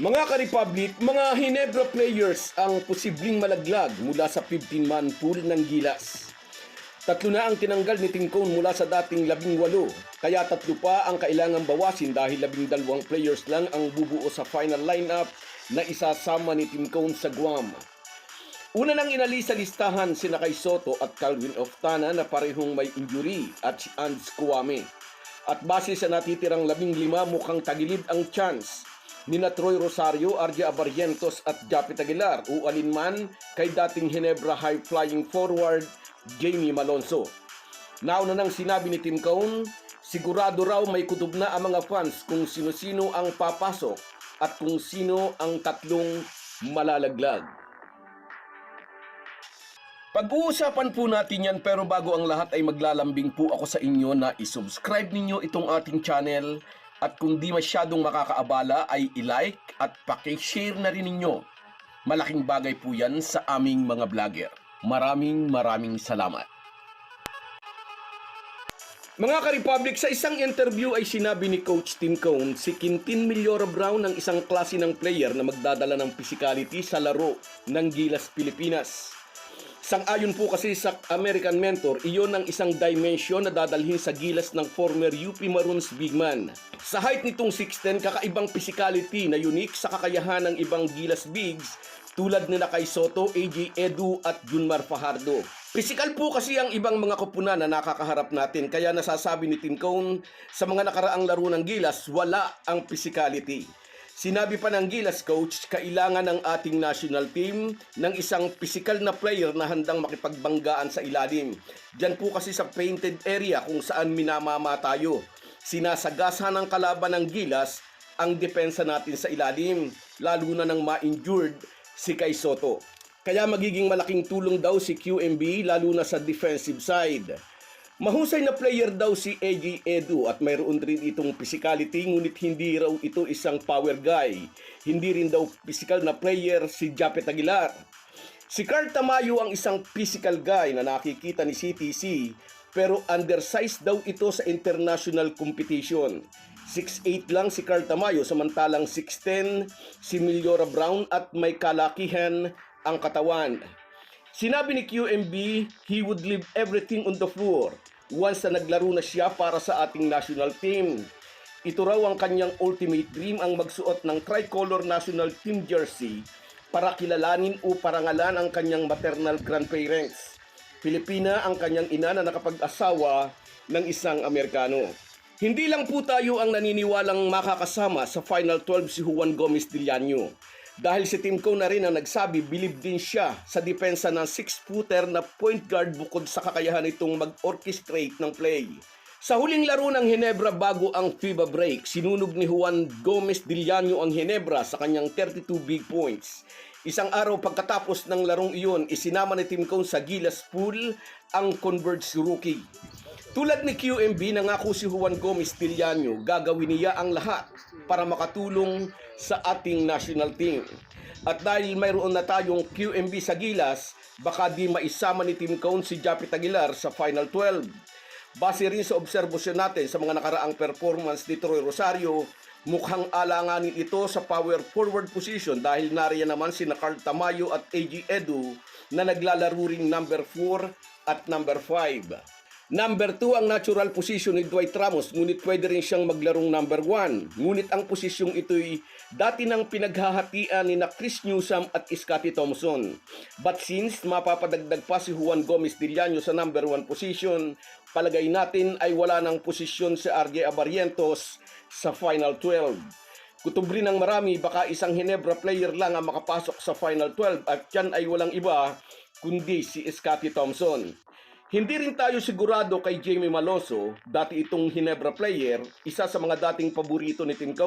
Mga ka-Republic, mga Hinebra players ang posibleng malaglag mula sa 15-man pool ng Gilas. Tatlo na ang tinanggal ni Cone mula sa dating 18, kaya tatlo pa ang kailangang bawasin dahil 12 players lang ang bubuo sa final lineup na isasama ni Cone sa Guam. Una nang inalis sa listahan si Nakay Soto at Calvin Oftana na parehong may injury at si Ands Kuwame. At base sa natitirang labing lima mukhang tagilid ang chance ni na Troy Rosario, RJ Abarrientos at Japit Aguilar ualin man kay dating Hinebra high-flying forward Jamie Malonzo. Nauna nang sinabi ni Tim Cone, sigurado raw may kutob na ang mga fans kung sino-sino ang papasok at kung sino ang tatlong malalaglag. Pag-uusapan po natin yan pero bago ang lahat ay maglalambing po ako sa inyo na isubscribe ninyo itong ating channel at kung di masyadong makakaabala ay i-like at pakishare na rin ninyo. Malaking bagay po yan sa aming mga vlogger. Maraming maraming salamat. Mga ka-Republic, sa isang interview ay sinabi ni Coach Tim Cone si Quintin Millora Brown ang isang klase ng player na magdadala ng physicality sa laro ng Gilas Pilipinas. Sang-ayon po kasi sa American Mentor, iyon ang isang dimension na dadalhin sa gilas ng former UP Maroons big man. Sa height nitong 6'10, kakaibang physicality na unique sa kakayahan ng ibang gilas bigs tulad ni Kay Soto, AJ Edu at Junmar Fajardo. Physical po kasi ang ibang mga kupunan na nakakaharap natin kaya nasasabi ni Tim Cone sa mga nakaraang laro ng Gilas, wala ang physicality. Sinabi pa ng Gilas coach, kailangan ng ating national team ng isang physical na player na handang makipagbanggaan sa ilalim. Diyan po kasi sa painted area kung saan minamama tayo. Sinasagasan ng kalaban ng Gilas ang depensa natin sa ilalim, lalo na ng ma-injured si Kay Soto. Kaya magiging malaking tulong daw si QMB lalo na sa defensive side. Mahusay na player daw si AJ Edu at mayroon rin itong physicality ngunit hindi raw ito isang power guy. Hindi rin daw physical na player si Japet Aguilar. Si Carl Tamayo ang isang physical guy na nakikita ni CTC pero undersized daw ito sa international competition. 6'8 lang si Carl Tamayo samantalang 6'10 si Milyora Brown at may kalakihan ang katawan. Sinabi ni QMB, he would leave everything on the floor once na naglaro na siya para sa ating national team. Ito raw ang kanyang ultimate dream ang magsuot ng tricolor national team jersey para kilalanin o parangalan ang kanyang maternal grandparents. Pilipina ang kanyang ina na nakapag-asawa ng isang Amerikano. Hindi lang po tayo ang naniniwalang makakasama sa Final 12 si Juan Gomez Diliano. Dahil si Tim Cone na rin ang nagsabi, believe din siya sa depensa ng 6-footer na point guard bukod sa kakayahan nitong mag-orchestrate ng play. Sa huling laro ng Hinebra bago ang FIBA break, sinunog ni Juan Gomez Diliano ang Hinebra sa kanyang 32 big points. Isang araw pagkatapos ng larong iyon, isinama ni Tim Cone sa Gilas Pool ang Converge rookie. Tulad ni QMB, nangako si Juan Gomez Diliano, gagawin niya ang lahat para makatulong sa ating national team. At dahil mayroon na tayong QMB sa Gilas, baka di maisama ni Team Cone si Japit Aguilar sa Final 12. Base rin sa obserbasyon natin sa mga nakaraang performance ni Troy Rosario, mukhang alanganin ito sa power forward position dahil nariyan naman si Carl Tamayo at AG Edu na naglalaro ring number 4 at number 5. Number 2 ang natural position ni Dwight Ramos ngunit pwede rin siyang maglarong number 1. Ngunit ang posisyong ito'y dati nang pinaghahatian ni na Chris Newsom at Scottie Thompson. But since mapapadagdag pa si Juan Gomez Diliano sa number 1 position, palagay natin ay wala ng posisyon si RJ Abarrientos sa Final 12. Kutob rin ng marami, baka isang Hinebra player lang ang makapasok sa Final 12 at yan ay walang iba kundi si Scottie Thompson. Hindi rin tayo sigurado kay Jamie Maloso, dati itong Hinebra player, isa sa mga dating paborito ni Tim.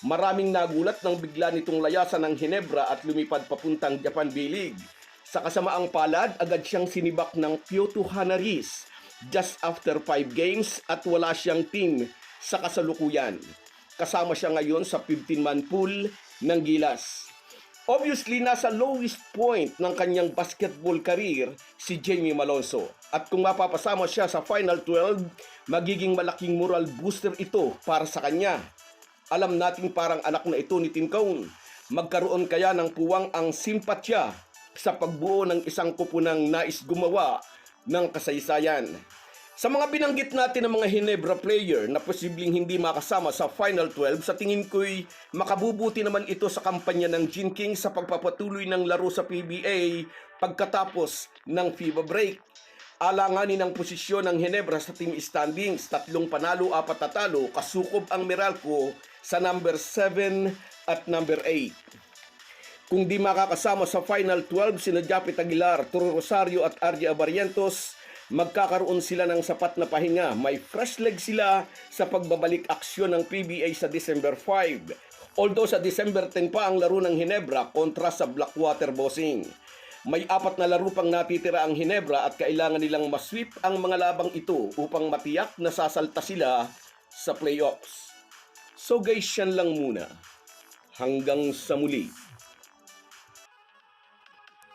Maraming nagulat nang bigla nitong layasan ng Hinebra at lumipad papuntang Japan B-League. Sa kasamaang palad, agad siyang sinibak ng Kyoto Hanaris just after 5 games at wala siyang team sa kasalukuyan. Kasama siya ngayon sa 15-man pool ng Gilas. Obviously, nasa lowest point ng kanyang basketball career si Jamie Malonzo. At kung mapapasama siya sa Final 12, magiging malaking moral booster ito para sa kanya. Alam nating parang anak na ito ni Tinkaun. Magkaroon kaya ng puwang ang simpatya sa pagbuo ng isang kupunang nais gumawa ng kasaysayan. Sa mga binanggit natin ng mga Hinebra player na posibleng hindi makasama sa Final 12, sa tingin ko'y makabubuti naman ito sa kampanya ng Gin King sa pagpapatuloy ng laro sa PBA pagkatapos ng FIBA break. Alanganin ang posisyon ng Hinebra sa team standings, tatlong panalo, apat na talo, kasukob ang Meralco sa number 7 at number 8. Kung di makakasama sa Final 12 sina Japit Aguilar, Turo Rosario at RJ Abarientos, magkakaroon sila ng sapat na pahinga. May fresh leg sila sa pagbabalik aksyon ng PBA sa December 5. Although sa December 10 pa ang laro ng Hinebra kontra sa Blackwater Bossing. May apat na laro pang natitira ang Hinebra at kailangan nilang masweep ang mga labang ito upang matiyak na sasalta sila sa playoffs. So guys, yan lang muna. Hanggang sa muli.